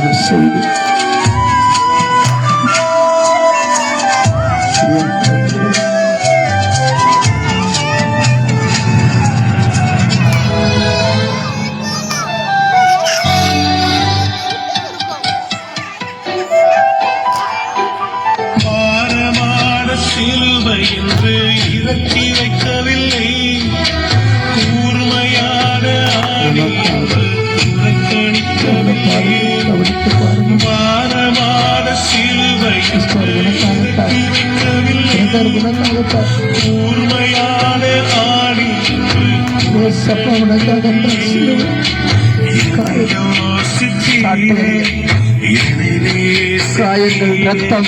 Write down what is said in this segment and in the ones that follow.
and Savior. കായങ്ങൾ രക്തം.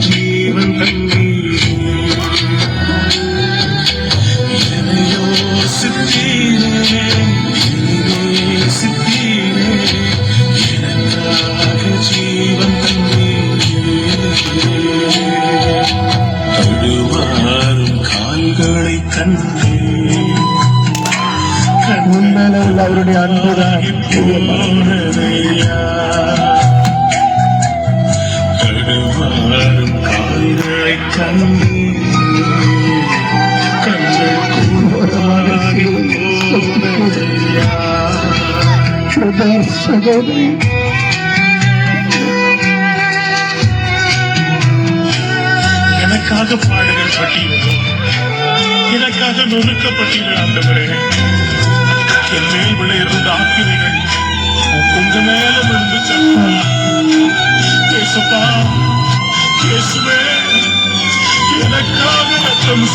ജീവൻ തന്നെ Yeah. கூடமாகி அவருடைய அன்புதான். சகோதரி எனக்காக பாடுகள் பட்டியல் எனக்காக நொறுக்கப்பட்டீர்கள் ஆண்டவரே. என் மேல் விழ இருந்த ஆக்கினைகள் உங்க மேல விழுந்து இயேசுப்பா இயேசுவே எனக்காக ரத்தம்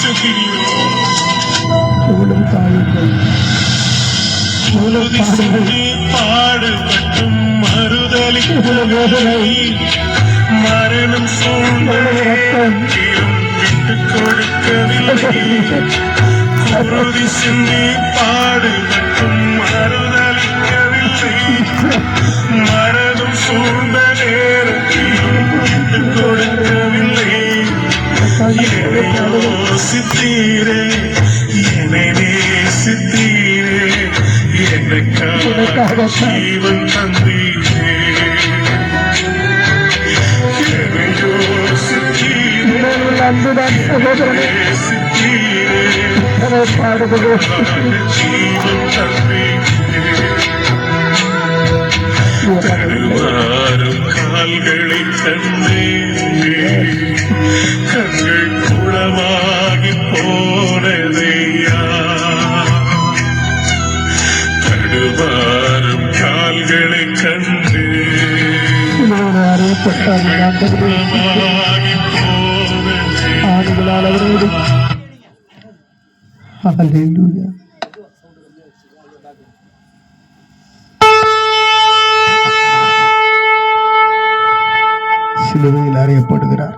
பாடுகள் பாடுபட்டும் வேதனை மரணம் ரத்தம் விட்டுக் கொடுக்கவில்லை. குருதி சிந்தி பாடுபட்டும் மறுதலிக்கவில்லை. மரணம் சூழ்ந்த நேரத்திலும் விட்டுக் கொடுக்கவில்லை. என்னை யோசித்தீரே என்னை நேசித்தீரே எனக்காக ஜீவன் தந்தீரே. என்னை யோசித்தீரே நேசித்தீரே. പ്രാർത്ഥന പാടുന്നത് കാൽകളിൽ തന്നെ കങ്ങൾ കുളമാകി പോനതയ്യാ തടുവാറും കാൽകളെ കണ്ട്. അറിയപ്പെട്ട ആളുകളാൽ അവരോട് Hallelujah. சிலுவையில் அறியப்படுகிறார்.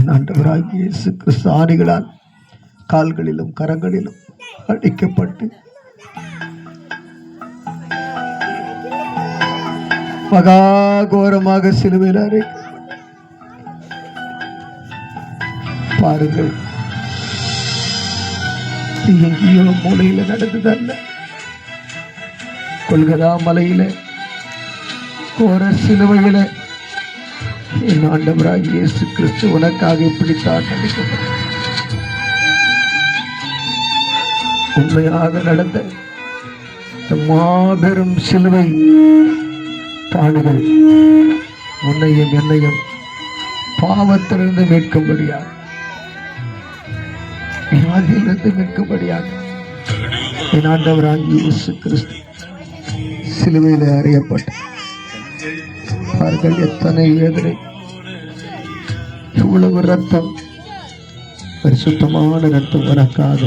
என் ஆண்டவராகிய இயேசு கிறிஸ்து ஆணிகளால் கால்களிலும் கரங்களிலும் அடிக்கப்பட்டு மகா கோரமாக சிலுவையில் அறை பாருங்கள். இது எங்கேயோ மூலையில நடந்ததல்ல. கொள்கதா மலையில கோர சிலுவையில என் ஆண்டவராக இயேசு கிறிஸ்து உனக்காக இப்படித்தான் நடிக்கப்பட்டார் உண்மையாக நடந்த மாபெரும் சிலுவை பாடுகள் உன்னையும் என்னையும் பாவத்திலிருந்து மீட்கும்படியாக வியாதியிலிருந்து மீட்கும்படியாக என் ஆண்டவராகிய இயேசு கிறிஸ்து சிலுவையில் அறியப்பட்டார் பாருங்கள் எத்தனை வேதனை இவ்வளவு ரத்தம் பரிசுத்தமான ரத்தம் உனக்காக.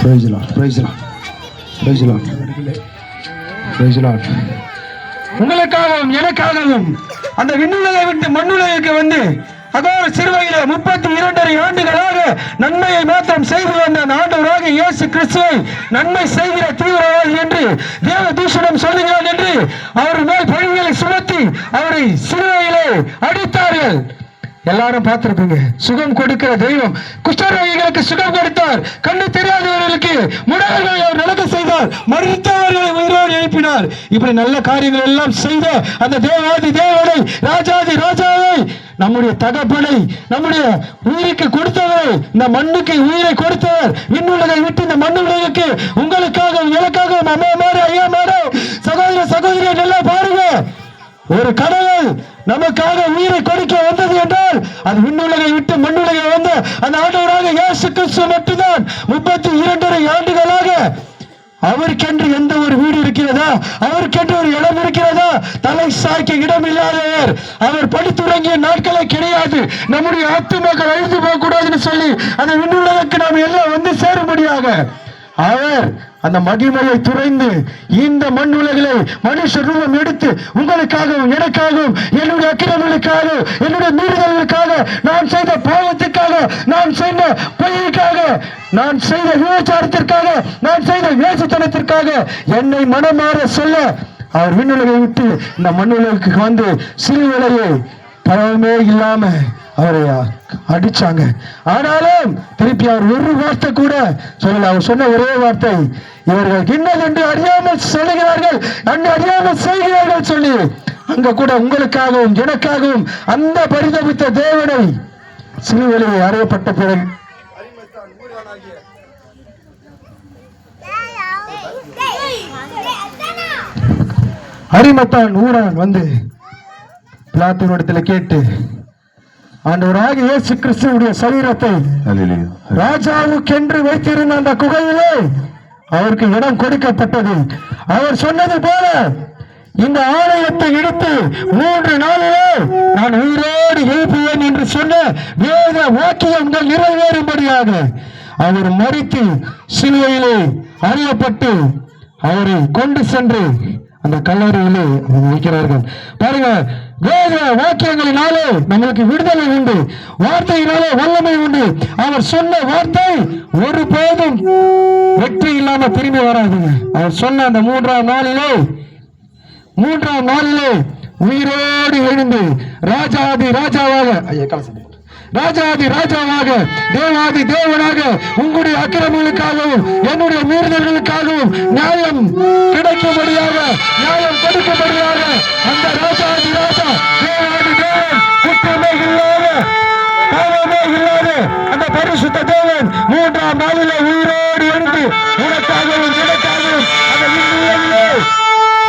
Praise the Lord, praise உங்களுக்காகவும் எனக்காகவும் அந்த விண்ணுலகை விட்டு மண்ணுலகிற்கு வந்து அதோ சிறுவையில முப்பத்தி இரண்டரை ஆண்டுகளாக நன்மையை மாத்திரம் செய்து வந்த அந்த ஆண்டவராக இயேசு கிறிஸ்துவை நன்மை செய்கிற தீவிரவாதி என்று தேவ தூஷணம் சொல்லுகிறான் என்று அவர் மேல் பழிகளை சுமத்தி அவரை சிறுவையிலே அடித்தார்கள். எல்லாரும் பார்த்திருப்பீங்க சுகம் கொடுக்கிற தெய்வம். குஷ்டரோகிகளுக்கு சுகம் கொடுத்தார். கண்ணு தெரியாதவர்களுக்கு முடவர்களை அவர் நடக்க செய்தார். மருத்துவர்களை உயிரோடு எழுப்பினார். இப்படி நல்ல காரியங்கள் எல்லாம் செய்த அந்த தேவாதி தேவனை ராஜாதி ராஜாவை நம்முடைய தகப்பனை நம்முடைய உயிருக்கு கொடுத்தவர் இந்த மண்ணுக்கு உயிரை கொடுத்தவர் விண்ணுலகை விட்டு இந்த மண்ணுலகுக்கு உங்களுக்காக எனக்காக அம்மா மாறு ஐயா மாறு சகோதர சகோதரியை நல்லா பாருங்க. ஒரு கடவுள் நமக்காக உயிரை கொடுக்க வந்தது என்றால் அது விண்ணுலகை விட்டு மண்ணுலகை வந்த அந்த ஆண்டவராக இயேசு கிறிஸ்து மட்டும்தான். முப்பத்தி இரண்டரை ஆண்டுகளாக அவருக்கென்று எந்த ஒரு வீடு இருக்கிறதா? அவருக்கென்று ஒரு இடம் இருக்கிறதா? தலை சாய்க்க இடம் இல்லாதவர். அவர் படித்துறங்கிய நாட்களே கிடையாது. நம்முடைய ஆத்துமாக்கள் அழிந்து போகக்கூடாதுன்னு சொல்லி அந்த விண்ணுலகக்கு நாம் எல்லாம் வந்து சேரும்படியாக அவர் அந்த மகிமையை துறைந்து இந்த மண் உலகிலே மனுஷ ரூபம் எடுத்து உங்களுக்காகவும் எனக்காகவும் என்னுடைய அக்கிரமங்களுக்காக என்னுடைய மீறுதல்களுக்காக நான் செய்த பாவத்துக்காக நான் செய்த பொய்க்காக நான் செய்த விபச்சாரத்திற்காக நான் செய்த வேசத்தனத்திற்காக என்னை மனமாற சொல்ல அவர் விண்ணுலகை விட்டு இந்த மண்ணுலகுக்கு வந்து சிறு விலையை பழமே இல்லாமல் அவரை அடிச்சாங்க. ஆனாலும் திருப்பி அவர் ஒரு வார்த்தை கூட சொல்லல. அவர் சொன்ன ஒரே வார்த்தை இவர்கள் இன்னதென்று அறியாமல் சொல்லுகிறார்கள் அன்று அறியாமல் செய்கிறார்கள் சொல்லி அங்க கூட உங்களுக்காகவும் எனக்காகவும் அந்த பரிதபித்த தேவனை சிறுவெளியை அறியப்பட்ட பிறகு அரிமத்தான் ஊரான் வந்து பிளாத்தினிடத்தில் கேட்டு ஆண்டவராக இயேசு கிறிஸ்துவுடைய சரீரத்தை ராஜாவுக்கென்று வைத்திருந்த அந்த குகையிலே அவருக்கு இடம் கொடுக்கப்பட்டது. அவர் சொன்னது போல இந்த ஆலயத்தை இடித்து மூன்று நாளிலே நான் உயிரோடு எழுப்புவேன் என்று சொன்ன வேத வாக்கியங்கள் நிறைவேறும்படியாக அவர் மறித்து சிலுவையிலே அறியப்பட்டு அவரை கொண்டு சென்று அந்த கல்லறையிலே அவங்க வைக்கிறார்கள் பாருங்க வேத வாக்கியங்களினாலே நம்மளுக்கு விடுதலை உண்டு வார்த்தையினாலே வல்லமை உண்டு. அவர் சொன்ன வார்த்தை ஒரு போதும் வெற்றி இல்லாம திரும்பி வராதுங்க. அவர் சொன்ன அந்த மூன்றாம் நாளிலே மூன்றாம் நாளிலே உயிரோடு எழுந்து ராஜாதி ராஜாவாக ஐயா கலசம் ராஜாதி ராஜாவாக தேவாதி தேவனாக உங்களுடைய அக்கிரமங்களுக்காகவும் என்னுடைய மீறுதல்களுக்காகவும் நியாயம் கிடைக்கும்படியாக நியாயம் கொடுக்கும்படியாக அந்த ராஜாதி ராஜா தேவாதி தேவன் குற்றமே இல்லாத பாவமே இல்லாத அந்த பரிசுத்த தேவன் மூன்றாம் நாளில உயிரோடு எழுந்து உனக்காகவும் எனக்காகவும் அந்த விண்ணுலகிலே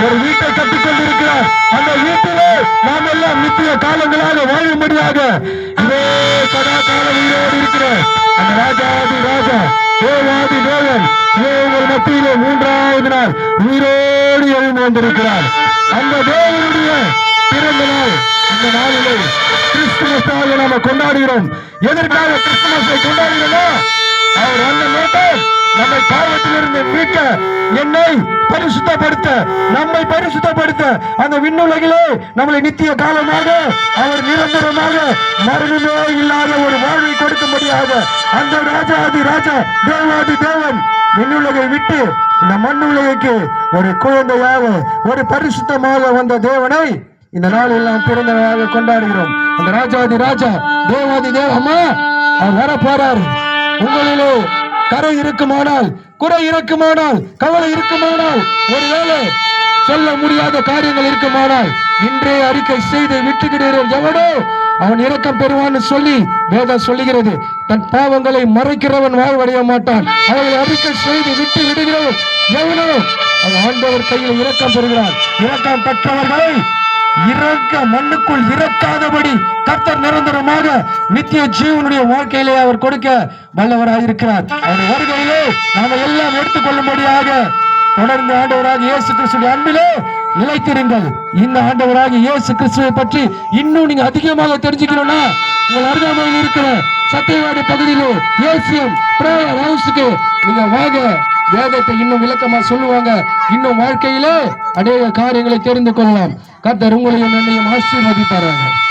ஒரு வீட்டை கட்டிக் கொண்டிருக்கிறார். அந்த வீட்டிலே நாம் எல்லாம் நித்திய காலங்களாக வாழும்படியாக இதே சதா கால உயிரோடு இருக்கிற அந்த ராஜாதி ராஜா தேவாதி தேவன் தேவர் மத்தியிலே மூன்றாவது நாள் உயிரோடு எழுந்து வந்திருக்கிறார். அந்த தேவனுடைய பிறந்த நாள் இந்த நாளிலே கிறிஸ்துமஸாக நாம கொண்டாடுகிறோம். எதற்காக கிறிஸ்துமஸை கொண்டாடு நம்மை பாவத்திலிருந்து மீட்க என்னை பரிசுத்தப்படுத்த நம்மை பரிசுத்தப்படுத்த. அந்த விண்ணுலகிலே நம்மளை நித்திய காலமாக அவர் நிரந்தரமாக மரணமே இல்லாத ஒரு வாழ்வை கொடுக்கும்படியாக அந்த ராஜாதி ராஜா தேவாதி தேவன் விண்ணுலகை விட்டு இந்த மண்ணுலகைக்கு ஒரு குழந்தையாக ஒரு பரிசுத்தமாக வந்த தேவனை இந்த நாள் எல்லாம் பிறந்த நாளாக கொண்டாடுகிறோம். அந்த ராஜாதி ராஜா தேவாதி தேவ அம்மா அவர் வர போறாரு உங்களிலே கரை இருக்குமானால் குறை இருக்குமானால் கவலை இருக்குமானால் ஒருவேளை சொல்ல முடியாத காரியங்கள் இருக்குமானால் இன்றே அறிக்கை செய்து விட்டுகிறீர்கள் எவனோ அவன் இரக்கம் பெறுவான்னு சொல்லி வேதம் சொல்லுகிறது. தன் பாவங்களை மறைக்கிறவன் வாழ்வடைய மாட்டான். அவளை அறிக்கை செய்து விட்டு விடுகிறவன் எவனோ அவன் ஆண்டவர் கையில் இரக்கம் பெறுகிறான். இரக்கம் பெற்றவர்களை இறக்க மண்ணுக்குள் இறக்காதபடி கத்தர் நிரந்தரமாக நித்திய ஜீவனுடைய வாழ்க்கையிலே அவர் கொடுக்க வல்லவராயிருக்கிறார். அவர் வருகையிலே நாம எல்லாம் எடுத்துக்கொள்ளும்படியாக தொடர்ந்து ஆண்டவராக இயேசு கிறிஸ்துடைய அன்பிலே நிலைத்திருங்கள். இந்த ஆண்டவராக இயேசு கிறிஸ்துவை பற்றி இன்னும் நீங்க அதிகமாக தெரிஞ்சுக்கணும்னா உங்கள் அருகாமையில் இருக்கிற சத்தியவாடி பகுதியிலே ஏசியம் பிரேயர் ஹவுஸுக்கு நீங்க வாங்க. வேதத்தை இன்னும் விளக்கமா சொல்லுவாங்க. இன்னும் வாழ்க்கையிலே அநேக காரியங்களை தெரிந்து கொள்ளலாம். கத்தர் உங்களையும் என்னையும் ஆசீர்வதிப்பார்கள்